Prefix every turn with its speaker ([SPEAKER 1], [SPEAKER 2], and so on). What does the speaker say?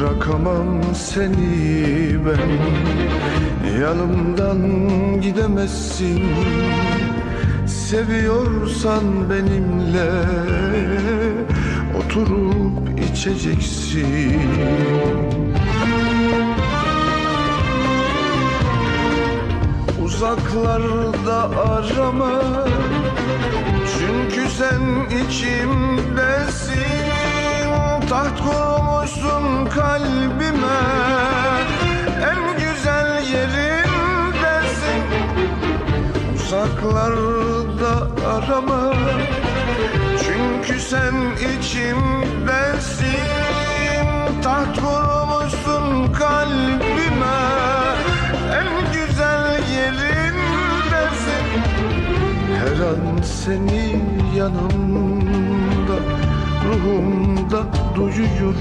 [SPEAKER 1] Bırakamam seni ben. Yanımdan gidemezsin. Seviyorsan benimle Oturup içeceksin. Uzaklarda arama Çünkü sen içimdesin. Taht kurmuşsun kalbime. En güzel yerindesin Uzaklarda arama. Çünkü sen içimdesin Taht kurmuşsun kalbime. En güzel yerindesin Her an seni yanımda Ruhumda duyuyorum